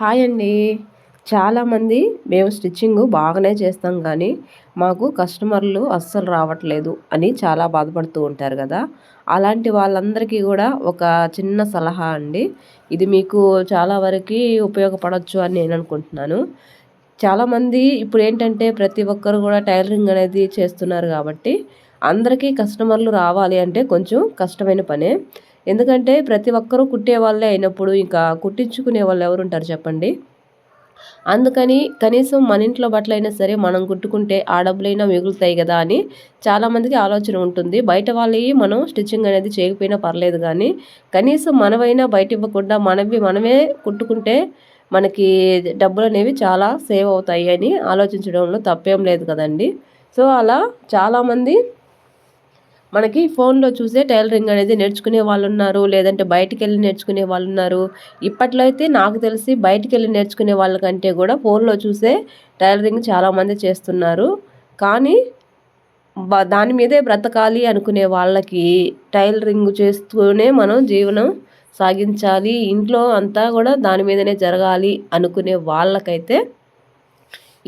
Hi అండి. చాలామంది మేము స్టిచ్చింగ్ బాగానే చేస్తాం కానీ మాకు కస్టమర్లు అస్సలు రావట్లేదు అని చాలా బాధపడుతూ ఉంటారు కదా. అలాంటి వాళ్ళందరికీ కూడా ఒక చిన్న సలహా అండి. ఇది మీకు చాలా వరకు ఉపయోగపడవచ్చు అని నేను అనుకుంటున్నాను. చాలామంది ఇప్పుడు ఏంటంటే ప్రతి ఒక్కరు కూడా టైలరింగ్ అనేది చేస్తున్నారు కాబట్టి అందరికీ కస్టమర్లు రావాలి అంటే కొంచెం కష్టమైన పనే. ఎందుకంటే ప్రతి ఒక్కరూ కుట్టే వాళ్ళే అయినప్పుడు ఇంకా కుట్టించుకునే వాళ్ళు ఎవరు ఉంటారు చెప్పండి? అందుకని కనీసం మన ఇంట్లో బట్టలైనా సరే మనం కుట్టుకుంటే ఆ డబ్బులైనా మిగులుతాయి కదా అని చాలామందికి ఆలోచన ఉంటుంది. బయట వాళ్ళవి మనం స్టిచ్చింగ్ అనేది చేయకపోయినా పర్లేదు కానీ కనీసం మనమైనా బయట ఇవ్వకుండా మనవి మనమే కుట్టుకుంటే మనకి డబ్బులు అనేవి చాలా సేవ్ అవుతాయి అని ఆలోచించడంలో తప్పేం లేదు కదండి. సో అలా చాలామంది మనకి ఫోన్లో చూసే టైలరింగ్ అనేది నేర్చుకునే వాళ్ళు ఉన్నారు లేదంటే బయటికి వెళ్ళి నేర్చుకునే వాళ్ళు ఉన్నారు. ఇప్పట్లో అయితే నాకు తెలిసి బయటికి వెళ్ళి నేర్చుకునే వాళ్ళకంటే కూడా ఫోన్లో చూసే టైలరింగ్ చాలామంది చేస్తున్నారు. కానీ దాని మీదే బ్రతకాలి అనుకునే వాళ్ళకి టైలరింగ్ చేస్తూనే మనం జీవనం సాగించాలి. ఇంట్లో అంతా కూడా దాని మీదనే జరగాలి అనుకునే వాళ్ళకైతే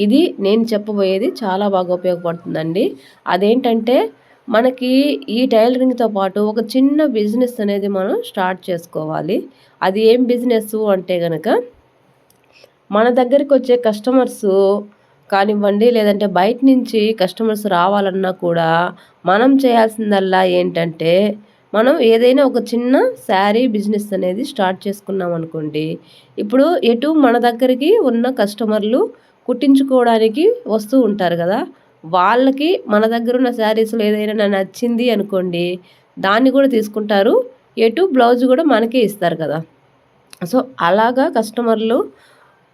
ఇది నేను చెప్పబోయేది చాలా బాగా ఉపయోగపడుతుందండి. అదేంటంటే మనకి ఈ టైలరింగ్తో పాటు ఒక చిన్న బిజినెస్ అనేది మనం స్టార్ట్ చేసుకోవాలి. అది ఏం బిజినెస్ అంటే కనుక మన దగ్గరికి వచ్చే కస్టమర్స్ కానివ్వండి లేదంటే బయట నుంచి కస్టమర్స్ రావాలన్నా కూడా మనం చేయాల్సిందల్లా ఏంటంటే మనం ఏదైనా ఒక చిన్న శారీ బిజినెస్ అనేది స్టార్ట్ చేసుకున్నాం అనుకోండి. ఇప్పుడు ఎటు మన దగ్గరికి ఉన్న కస్టమర్లు కుట్టించుకోవడానికి వస్తూ ఉంటారు కదా. వాళ్ళకి మన దగ్గర ఉన్న శారీస్లో ఏదైనా నచ్చింది అనుకోండి దాన్ని కూడా తీసుకుంటారు. ఎటు బ్లౌజ్ కూడా మనకే ఇస్తారు కదా. సో అలాగా కస్టమర్లు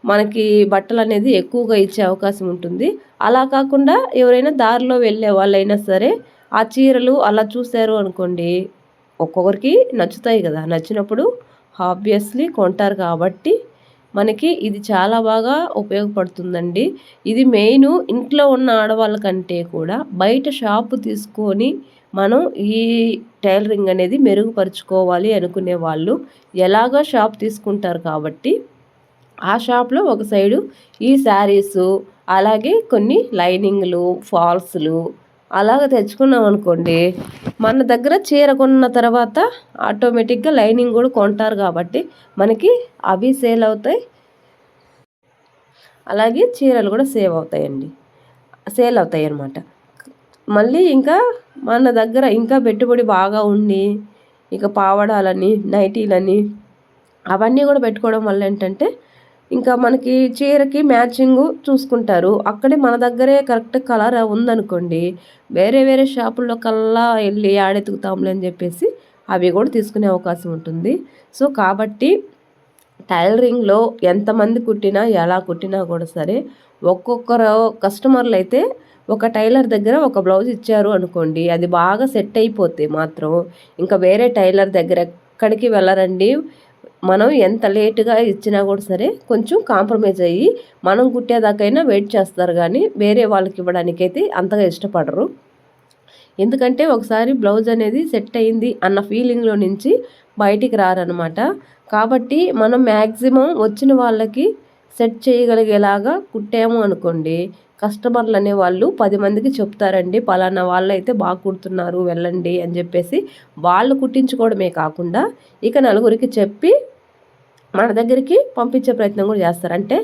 మనకి బట్టలు అనేది ఎక్కువగా ఇచ్చే అవకాశం ఉంటుంది. అలా కాకుండా ఎవరైనా దారిలో వెళ్ళే వాళ్ళైనా సరే ఆ చీరలు అలా చూశారు అనుకోండి ఒక్కొక్కరికి నచ్చుతాయి కదా. నచ్చినప్పుడు ఆబ్వియస్లీ కొంటారు కాబట్టి మనకి ఇది చాలా బాగా ఉపయోగపడుతుందండి. ఇది మెయిన్ ఇంట్లో ఉన్న ఆడవాళ్ళ కంటే కూడా బయట షాపు తీసుకొని మనం ఈ టైలరింగ్ అనేది మెరుగుపరుచుకోవాలి అనుకునే వాళ్ళు ఎలాగో షాప్ తీసుకుంటారు కాబట్టి ఆ షాప్లో ఒక సైడు ఈ శారీసు అలాగే కొన్ని లైనింగ్లు ఫాల్స్లు అలాగ తెచ్చుకున్నాం అనుకోండి మన దగ్గర చీర కొన్న తర్వాత ఆటోమేటిక్గా లైనింగ్ కూడా కొంటారు కాబట్టి మనకి అవి సేల్ అవుతాయి. అలాగే చీరలు కూడా సేవ్ అవుతాయండి. సేల్ అవుతాయి అన్నమాట. మళ్ళీ ఇంకా మన దగ్గర ఇంకా పెట్టుబడి బాగా ఉండి ఇక పావడాలని నైటీలని అవన్నీ కూడా పెట్టుకోవడం వల్ల ఏంటంటే ఇంకా మనకి చీరకి మ్యాచింగ్ చూసుకుంటారు. అక్కడే మన దగ్గరే కరెక్ట్ కలర్ ఉందనుకోండి. వేరే వేరే షాపుల్లో కల్లా వెళ్ళి ఆడెతుకుతాంలే అని చెప్పేసి అవి కూడా తీసుకునే అవకాశం ఉంటుంది. సో కాబట్టి టైలరింగ్లో ఎంతమంది కుట్టినా ఎలా కుట్టినా కూడా సరే ఒక్కొక్కరు కస్టమర్లు అయితే ఒక టైలర్ దగ్గర ఒక బ్లౌజ్ ఇచ్చారు అనుకోండి అది బాగా సెట్ అయిపోతే మాత్రం ఇంకా వేరే టైలర్ దగ్గర ఎక్కడికి వెళ్ళరండి. మనం ఎంత లేటుగా ఇచ్చినా కూడా సరే కొంచెం కాంప్రమైజ్ అయ్యి మనం కుట్టేదాకైనా వెయిట్ చేస్తారు కానీ వేరే వాళ్ళకి ఇవ్వడానికైతే అంతగా ఇష్టపడరు. ఎందుకంటే ఒకసారి బ్లౌజ్ అనేది సెట్ అయింది అన్న ఫీలింగ్లో నుంచి బయటికి రారనమాట కాబట్టి మనం మ్యాక్సిమం వచ్చిన వాళ్ళకి సెట్ చేయగలిగేలాగా కుట్టాము అనుకోండి కస్టమర్లు అనేవాళ్ళు పది మందికి చెప్తారండి పలానా వాళ్ళు అయితే బాగా కుడుతున్నారు వెళ్ళండి అని చెప్పేసి వాళ్ళు కుట్టించుకోవడమే కాకుండా ఇక నలుగురికి చెప్పి మన దగ్గరికి పంపించే ప్రయత్నం కూడా చేస్తారు. అంటే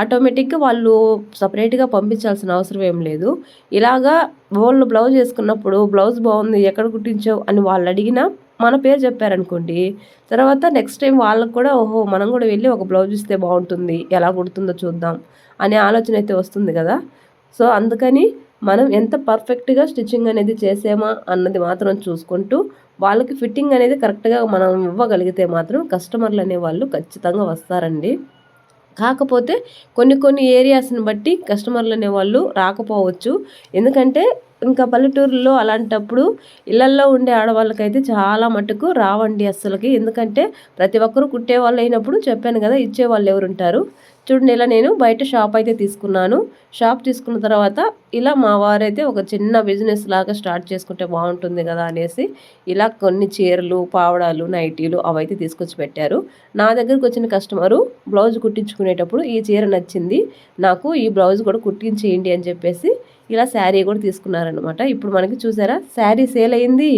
ఆటోమేటిక్గా వాళ్ళు సపరేట్గా పంపించాల్సిన అవసరం ఏం లేదు. ఇలాగా వాళ్ళు బ్లౌజ్ వేసుకున్నప్పుడు బ్లౌజ్ బాగుంది ఎక్కడ కుట్టించావు అని వాళ్ళు అడిగినా మన పేరు చెప్పారనుకోండి. తర్వాత నెక్స్ట్ టైం వాళ్ళకు కూడా ఓహో మనం కూడా వెళ్ళి ఒక బ్లౌజ్ ఇస్తే బాగుంటుంది ఎలా కుడుతుందో చూద్దాం అనే ఆలోచన అయితే వస్తుంది కదా. సో అందుకని మనం ఎంత పర్ఫెక్ట్గా స్టిచ్చింగ్ అనేది చేసామా అన్నది మాత్రం చూసుకుంటూ వాళ్ళకి ఫిట్టింగ్ అనేది కరెక్ట్గా మనం ఇవ్వగలిగితే మాత్రం కస్టమర్లు అనేవాళ్ళు ఖచ్చితంగా వస్తారండి. కాకపోతే కొన్ని కొన్ని ఏరియాస్ని బట్టి కస్టమర్లు అనేవాళ్ళు రాకపోవచ్చు. ఎందుకంటే ఇంకా పల్లెటూరులో అలాంటప్పుడు ఇళ్ళల్లో ఉండే ఆడవాళ్ళకైతే చాలా మటుకు రావండి అస్సలకి. ఎందుకంటే ప్రతి ఒక్కరు కుట్టే వాళ్ళు అయినప్పుడు చెప్పాను కదా ఇచ్చే వాళ్ళు ఎవరు ఉంటారు చూడండి ఇలా నేను బయట షాప్ అయితే తీసుకున్నాను. షాప్ తీసుకున్న తర్వాత ఇలా మా వారైతే ఒక చిన్న బిజినెస్ లాగా స్టార్ట్ చేసుకుంటే బాగుంటుంది కదా అనేసి ఇలా కొన్ని చీరలు పావడాలు నైటీలు అవైతే తీసుకొచ్చి పెట్టారు. నా దగ్గరకు వచ్చిన కస్టమరు బ్లౌజ్ కుట్టించుకునేటప్పుడు ఈ చీర నచ్చింది. నాకు ఈ బ్లౌజ్ కూడా కుట్టించేయండి అని చెప్పేసి ఇలా శారీ కూడా తీసుకున్నారనమాట ఇప్పుడు మనకి చూసారా? శారీ సేల్ అయింది.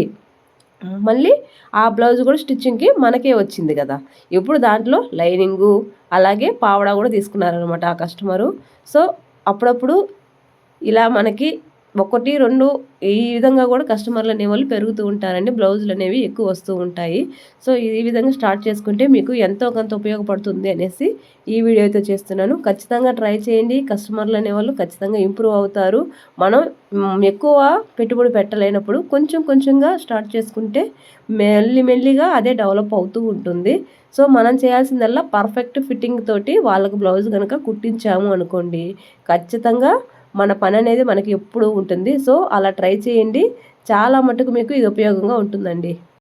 మళ్ళీ ఆ బ్లౌజ్ కూడా స్టిచ్చింగ్కి మనకే వచ్చింది కదా. ఇప్పుడు దాంట్లో లైనింగు అలాగే పావడా కూడా తీసుకున్నారనమాట ఆ కస్టమరు. సో అప్పుడప్పుడు ఇలా మనకి ఒకటి రెండు ఈ విధంగా కూడా కస్టమర్లు అనేవాళ్ళు పెరుగుతూ ఉంటారండి. బ్లౌజులు అనేవి ఎక్కువ వస్తూ ఉంటాయి. సో ఈ విధంగా స్టార్ట్ చేసుకుంటే మీకు ఎంతో కొంత ఉపయోగపడుతుంది అనేసి ఈ వీడియో అయితే చేస్తున్నాను. ఖచ్చితంగా ట్రై చేయండి. కస్టమర్లు అనేవాళ్ళు ఖచ్చితంగా ఇంప్రూవ్ అవుతారు. మనం ఎక్కువ పెట్టుబడి పెట్టలేనప్పుడు కొంచెం కొంచెంగా స్టార్ట్ చేసుకుంటే మెల్లి మెల్లిగా అదే డెవలప్ అవుతూ ఉంటుంది. సో మనం చేయాల్సిందల్లా పర్ఫెక్ట్ ఫిట్టింగ్ తోటి వాళ్ళకు బ్లౌజ్ కనుక కుట్టించాము అనుకోండి ఖచ్చితంగా మన పని అనేది మనకి ఎప్పుడు ఉంటుంది. సో అలా ట్రై చేయండి. చాలా మటుకు మీకు ఇది ఉపయోగంగా ఉంటుందండి.